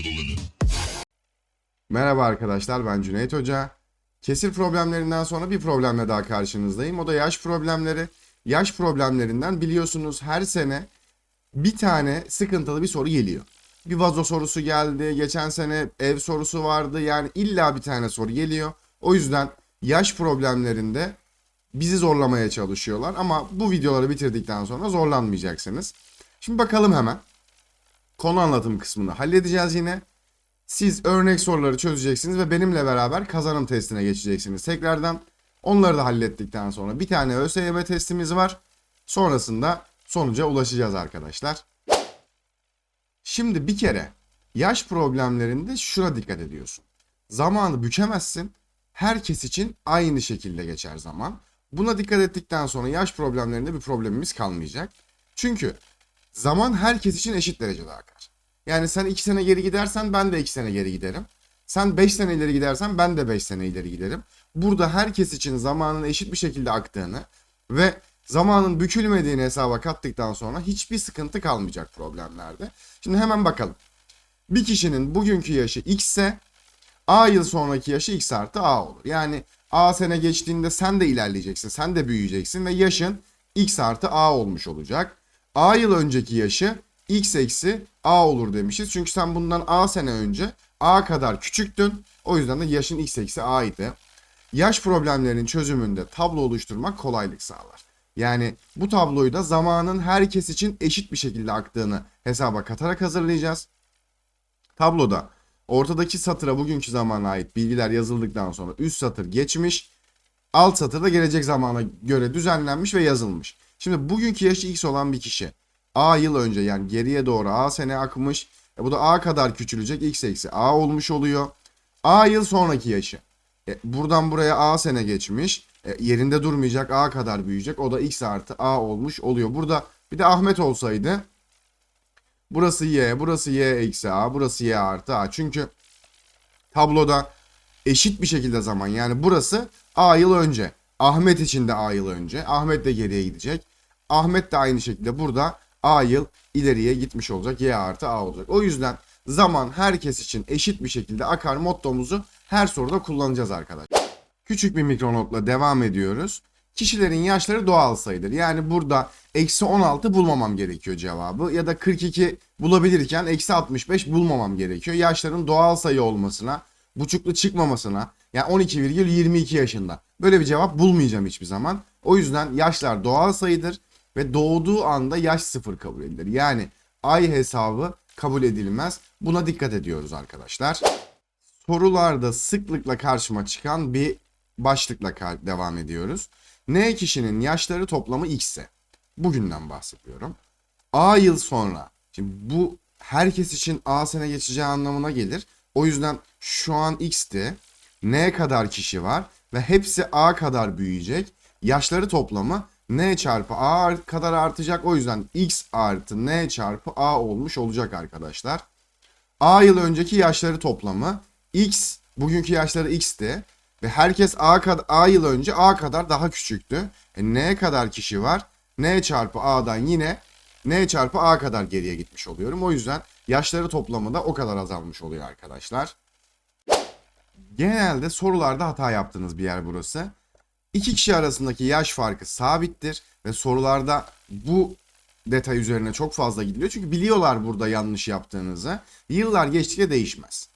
limit. Merhaba arkadaşlar ben Cüneyt Hoca. Kesir problemlerinden sonra bir problemle daha karşınızdayım. O da yaş problemleri. Yaş problemlerinden biliyorsunuz her sene bir tane sıkıntılı bir soru geliyor. Bir vazo sorusu geldi. Geçen sene ev sorusu vardı. Yani illa bir tane soru geliyor. O yüzden yaş problemlerinde bizi zorlamaya çalışıyorlar. Ama bu videoları bitirdikten sonra zorlanmayacaksınız. Şimdi bakalım hemen. Konu anlatım kısmını halledeceğiz yine. Siz örnek soruları çözeceksiniz ve benimle beraber kazanım testine geçeceksiniz. Tekrardan onları da hallettikten sonra bir tane ÖSYM testimiz var. Sonrasında sonuca ulaşacağız arkadaşlar. Şimdi bir kere yaş problemlerinde şuna dikkat ediyorsun. Zamanı bükemezsin. Herkes için aynı şekilde geçer zaman. Buna dikkat ettikten sonra yaş problemlerinde bir problemimiz kalmayacak. Çünkü zaman herkes için eşit derecede akar. Yani sen 2 sene geri gidersen ben de 2 sene geri giderim. Sen 5 sene ileri gidersen ben de 5 sene ileri giderim. Burada herkes için zamanın eşit bir şekilde aktığını ve zamanın bükülmediğini hesaba kattıktan sonra hiçbir sıkıntı kalmayacak problemlerde. Şimdi hemen bakalım. Bir kişinin bugünkü yaşı x ise A yıl sonraki yaşı x artı A olur. Yani A sene geçtiğinde sen de ilerleyeceksin, sen de büyüyeceksin ve yaşın x artı A olmuş olacak. A yıl önceki yaşı x eksi A olur demişiz. Çünkü sen bundan A sene önce A kadar küçüktün. O yüzden de yaşın x eksi A idi. Yaş problemlerinin çözümünde tablo oluşturmak kolaylık sağlar. Yani bu tabloyu da zamanın herkes için eşit bir şekilde aktığını hesaba katarak hazırlayacağız. Tabloda ortadaki satıra bugünkü zamana ait bilgiler yazıldıktan sonra üst satır geçmiş. Alt satırda gelecek zamana göre düzenlenmiş ve yazılmış. Şimdi bugünkü yaşı x olan bir kişi A yıl önce yani geriye doğru A sene akmış. E bu da A kadar küçülecek x eksi A olmuş oluyor. A yıl sonraki yaşı. E buradan buraya A sene geçmiş. E yerinde durmayacak A kadar büyüyecek. O da x artı A olmuş oluyor. Burada bir de Ahmet olsaydı Burası y, burası y eksi a, burası y artı a. Çünkü tabloda eşit bir şekilde zaman yani burası a yıl önce. Ahmet için de a yıl önce. Ahmet de geriye gidecek. Ahmet de aynı şekilde burada a yıl ileriye gitmiş olacak. Y artı a olacak. O yüzden zaman herkes için eşit bir şekilde akar mottomuzu her soruda kullanacağız arkadaşlar. Küçük bir mikronotla devam ediyoruz. Kişilerin yaşları doğal sayıdır. Yani burada eksi 16 bulmamam gerekiyor cevabı. Ya da 42 bulabilirken eksi 65 bulmamam gerekiyor. Yaşların doğal sayı olmasına, buçuklu çıkmamasına. Yani 12,22 yaşında. Böyle bir cevap bulmayacağım hiçbir zaman. O yüzden yaşlar doğal sayıdır ve doğduğu anda yaş sıfır kabul edilir. Yani ay hesabı kabul edilmez. Buna dikkat ediyoruz arkadaşlar. Sorularda sıklıkla karşıma çıkan bir başlıkla devam ediyoruz. N kişinin yaşları toplamı x ise bugünden bahsediyorum. A yıl sonra şimdi bu herkes için A sene geçeceği anlamına gelir. O yüzden şu an x'ti. N kadar kişi var ve hepsi A kadar büyüyecek. Yaşları toplamı N çarpı A kadar artacak. O yüzden x artı N çarpı A olmuş olacak arkadaşlar. A yıl önceki yaşları toplamı x bugünkü yaşları x'ti. Ve herkes A, kad- A yıl önce A kadar daha küçüktü. E, N kadar kişi var. N çarpı A'dan yine N çarpı A kadar geriye gitmiş oluyorum. O yüzden yaşları toplamı da o kadar azalmış oluyor arkadaşlar. Genelde sorularda hata yaptığınız bir yer burası. İki kişi arasındaki yaş farkı sabittir ve sorularda bu detay üzerine çok fazla gidiliyor. Çünkü biliyorlar burada yanlış yaptığınızı. Yıllar geçtikçe değişmez.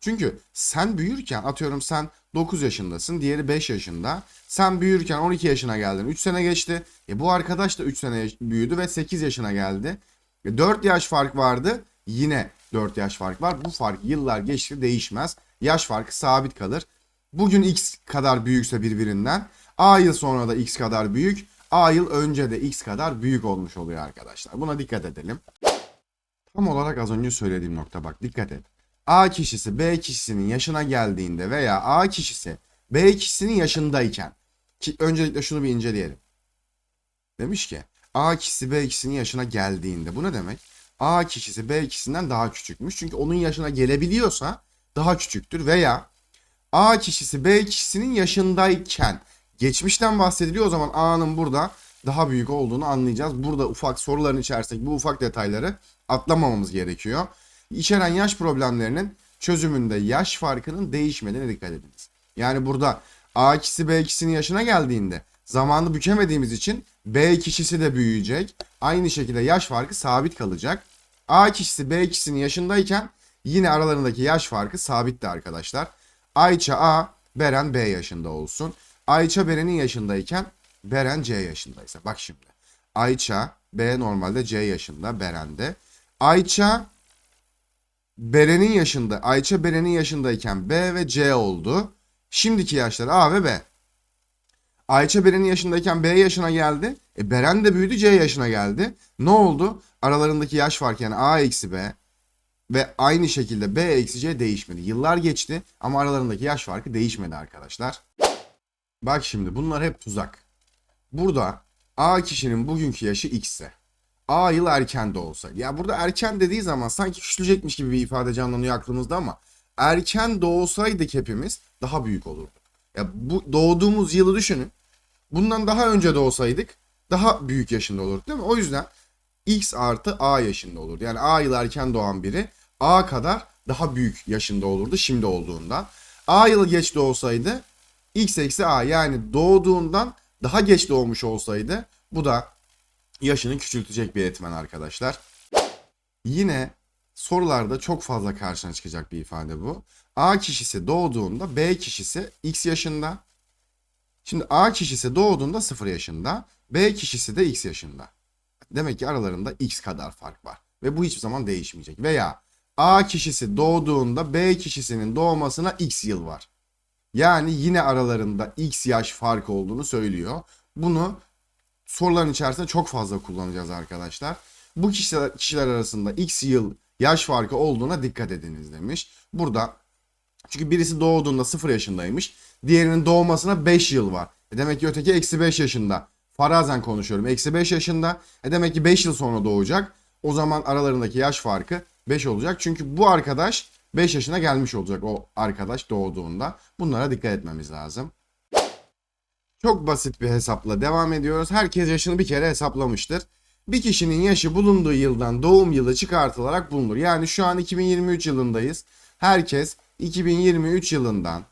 Çünkü sen büyürken atıyorum sen 9 yaşındasın, diğeri 5 yaşında. Sen büyürken 12 yaşına geldin. 3 sene geçti. E bu arkadaş da 3 sene büyüdü ve 8 yaşına geldi. E 4 yaş fark vardı. Yine 4 yaş fark var. Bu fark yıllar geçti değişmez. Yaş farkı sabit kalır. Bugün x kadar büyükse birbirinden A yıl sonra da x kadar büyük. A yıl önce de x kadar büyük olmuş oluyor arkadaşlar. Buna dikkat edelim. Tam olarak az önce söylediğim nokta bak dikkat et. A kişisi B kişisinin yaşına geldiğinde veya A kişisi B kişisinin yaşındayken ki öncelikle şunu bir inceleyelim. Demiş ki A kişisi B kişisinin yaşına geldiğinde bu ne demek? A kişisi B kişisinden daha küçükmüş. Çünkü onun yaşına gelebiliyorsa daha küçüktür veya A kişisi B kişisinin yaşındayken geçmişten bahsediliyor o zaman A'nın burada daha büyük olduğunu anlayacağız. Burada ufak soruların içerisindeki bu ufak detayları atlamamamız gerekiyor. içeren yaş problemlerinin çözümünde yaş farkının değişmediğine dikkat ediniz. Yani burada A kişisi B kişisinin yaşına geldiğinde zamanı bükemediğimiz için B kişisi de büyüyecek. Aynı şekilde yaş farkı sabit kalacak. A kişisi B kişisinin yaşındayken yine aralarındaki yaş farkı sabitti arkadaşlar. Ayça A, Beren B yaşında olsun. Ayça Beren'in yaşındayken Beren C yaşındaysa. Bak şimdi. Ayça B normalde C yaşında Beren'de. Ayça Beren'in yaşında, Ayça Beren'in yaşındayken B ve C oldu. Şimdiki yaşlar A ve B. Ayça Beren'in yaşındayken B yaşına geldi. E Beren de büyüdü C yaşına geldi. Ne oldu? Aralarındaki yaş farkı yani A eksi B ve aynı şekilde B eksi C değişmedi. Yıllar geçti ama aralarındaki yaş farkı değişmedi arkadaşlar. Bak şimdi bunlar hep tuzak. Burada A kişinin bugünkü yaşı X ise A yıl erken de olsaydı. Ya burada erken dediği zaman sanki küçülecekmiş gibi bir ifade canlanıyor aklımızda ama erken doğsaydık hepimiz daha büyük olurdu. Ya bu doğduğumuz yılı düşünün. Bundan daha önce doğsaydık daha büyük yaşında olurduk değil mi? O yüzden X artı A yaşında olurdu. Yani A yıl erken doğan biri A kadar daha büyük yaşında olurdu şimdi olduğundan. A yılı geç doğsaydı X eksi A yani doğduğundan daha geç doğmuş olsaydı bu da yaşını küçültecek bir etmen arkadaşlar. Yine sorularda çok fazla karşına çıkacak bir ifade bu. A kişisi doğduğunda B kişisi X yaşında. Şimdi A kişisi doğduğunda 0 yaşında. B kişisi de X yaşında. Demek ki aralarında X kadar fark var. Ve bu hiçbir zaman değişmeyecek. Veya A kişisi doğduğunda B kişisinin doğmasına X yıl var. Yani yine aralarında X yaş fark olduğunu söylüyor. Bunu soruların içerisinde çok fazla kullanacağız arkadaşlar. Bu kişiler, kişiler arasında X yıl yaş farkı olduğuna dikkat ediniz demiş. Burada çünkü birisi doğduğunda 0 yaşındaymış. Diğerinin doğmasına 5 yıl var. E demek ki öteki eksi 5 yaşında. Farazen konuşuyorum. Eksi 5 yaşında. E demek ki 5 yıl sonra doğacak. O zaman aralarındaki yaş farkı 5 olacak. Çünkü bu arkadaş 5 yaşına gelmiş olacak o arkadaş doğduğunda. Bunlara dikkat etmemiz lazım. Çok basit bir hesapla devam ediyoruz. Herkes yaşını bir kere hesaplamıştır. Bir kişinin yaşı bulunduğu yıldan doğum yılı çıkartılarak bulunur. Yani şu an 2023 yılındayız. Herkes 2023 yılından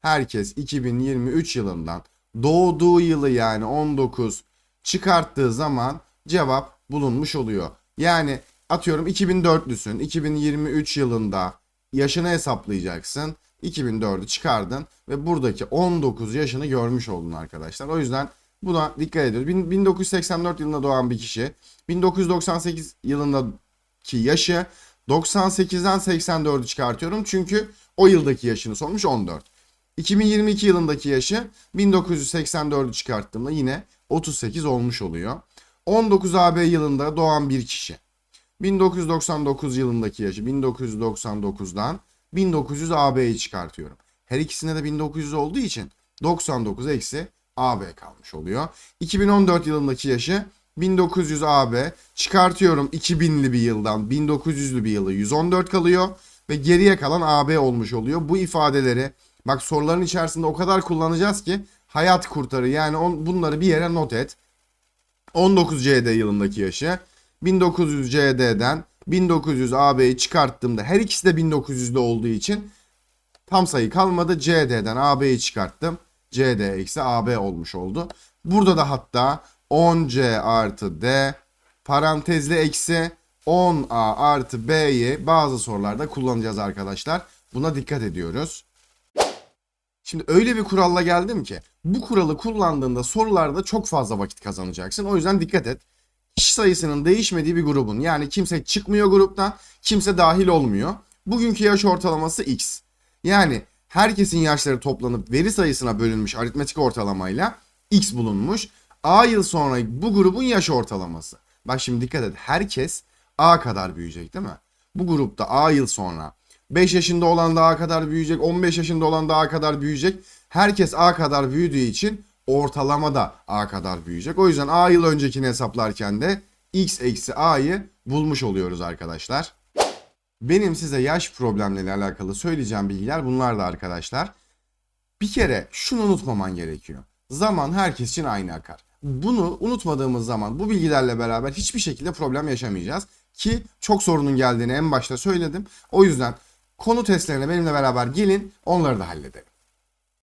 herkes 2023 yılından doğduğu yılı yani 19 çıkarttığı zaman cevap bulunmuş oluyor. Yani atıyorum 2004'lüsün. 2023 yılında yaşını hesaplayacaksın. 2004'ü çıkardın ve buradaki 19 yaşını görmüş oldun arkadaşlar. O yüzden buna dikkat ediyoruz. 1984 yılında doğan bir kişi 1998 yılındaki yaşı 98'den 84'ü çıkartıyorum. Çünkü o yıldaki yaşını sormuş 14. 2022 yılındaki yaşı 1984'ü çıkarttığımda yine 38 olmuş oluyor. 19 AB yılında doğan bir kişi. 1999 yılındaki yaşı 1999'dan 1900 AB'yi çıkartıyorum. Her ikisinde de 1900 olduğu için 99 eksi AB kalmış oluyor. 2014 yılındaki yaşı 1900 AB çıkartıyorum 2000'li bir yıldan 1900'lü bir yılı 114 kalıyor ve geriye kalan AB olmuş oluyor. Bu ifadeleri bak soruların içerisinde o kadar kullanacağız ki hayat kurtarı yani on, bunları bir yere not et. 19 CD yılındaki yaşı 1900 CD'den 1900 AB'yi çıkarttığımda her ikisi de 1900'de olduğu için tam sayı kalmadı. CD'den AB'yi çıkarttım. CD eksi AB olmuş oldu. Burada da hatta 10C artı D parantezli eksi 10A artı B'yi bazı sorularda kullanacağız arkadaşlar. Buna dikkat ediyoruz. Şimdi öyle bir kuralla geldim ki bu kuralı kullandığında sorularda çok fazla vakit kazanacaksın. O yüzden dikkat et. Kişi sayısının değişmediği bir grubun yani kimse çıkmıyor gruptan kimse dahil olmuyor. Bugünkü yaş ortalaması X. Yani herkesin yaşları toplanıp veri sayısına bölünmüş aritmetik ortalamayla X bulunmuş. A yıl sonra bu grubun yaş ortalaması. Bak şimdi dikkat et herkes A kadar büyüyecek değil mi? Bu grupta A yıl sonra 5 yaşında olan da A kadar büyüyecek, 15 yaşında olan da A kadar büyüyecek. Herkes A kadar büyüdüğü için ortalama da A kadar büyüyecek. O yüzden A yıl öncekini hesaplarken de X eksi A'yı bulmuş oluyoruz arkadaşlar. Benim size yaş problemleriyle alakalı söyleyeceğim bilgiler bunlar da arkadaşlar. Bir kere şunu unutmaman gerekiyor. Zaman herkes için aynı akar. bunu unutmadığımız zaman bu bilgilerle beraber hiçbir şekilde problem yaşamayacağız. Ki çok sorunun geldiğini en başta söyledim. O yüzden konu testlerine benimle beraber gelin onları da halledelim.